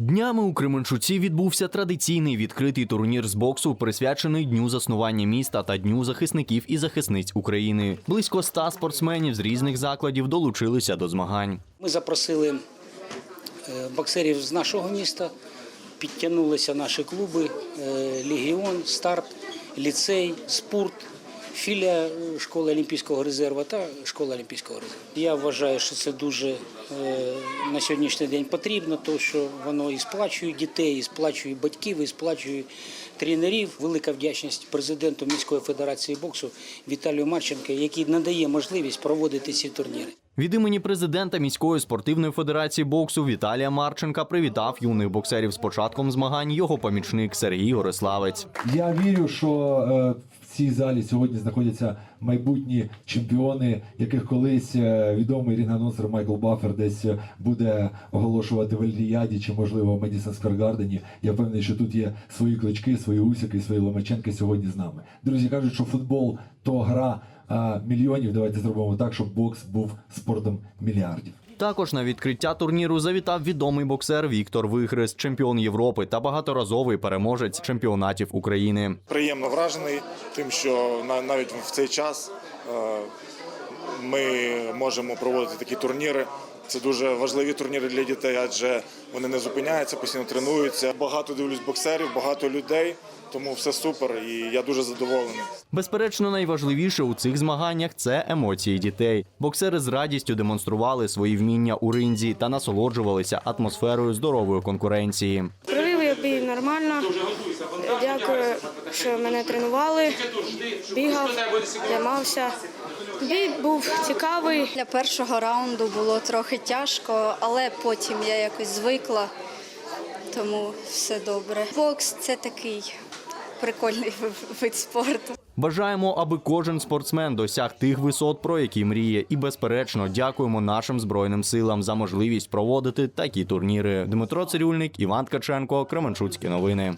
Днями у Кременчуці відбувся традиційний відкритий турнір з боксу, присвячений дню заснування міста та дню захисників і захисниць України. Близько ста спортсменів з різних закладів долучилися до змагань. Ми запросили е, боксерів з нашого міста, підтягнулися наші клуби е, Легіон, Старт, ліцей, спорт, філія е, школи Олімпійського резерву та школа Олімпійського резерву. Я вважаю, що це дуже е, на сьогоднішній день потрібно, тому що воно і сплачує дітей, і сплачує батьків, і сплачує тренерів. Велика вдячність президенту міської федерації боксу Віталію Марченко, який надає можливість проводити ці турніри. Від імені президента міської спортивної федерації боксу Віталія Марченка привітав юних боксерів з початком змагань його помічник Сергій Гориславець. Я вірю, що е, цій залі сьогодні знаходяться майбутні чемпіони, яких колись е, відомий рінг-анонсер Майкл Баффер десь буде оголошувати в Ельріяді чи можливо в Медісон Сквер Гардені. Я впевнений, що тут є свої клички, свої усики, свої ломаченки сьогодні з нами. Друзі кажуть, що футбол то гра мільйонів. Давайте зробимо так, щоб бокс був спортом мільярдів. Також на відкриття турніру завітав відомий боксер Віктор Вихрест, чемпіон Європи та багаторазовий переможець чемпіонатів України. приємно вражений тим, що на- навіть в цей час е, ми можемо проводити такі турніри. Це дуже важливі турніри для дітей, адже вони не зупиняються, постійно тренуються. Багато дивлюсь боксерів, багато людей, тому все супер, і я дуже задоволений. Безперечно, найважливіше у цих змаганнях це емоції дітей. Боксери з радістю демонстрували свої вміння у ринзі та насолоджувалися атмосферою здорової конкуренції. Нормально. Дякую, що мене тренували. Бігав, займався. Бій був цікавий. Для першого раунду було трохи тяжко, але потім я якось звикла, тому все добре. Бокс це такий прикольний вид спорту. Бажаємо, аби кожен спортсмен досяг тих висот, про які мріє, і безперечно дякуємо нашим збройним силам за можливість проводити такі турніри. Дмитро Цирюльник, Іван Ткаченко, Кременчуцькі новини.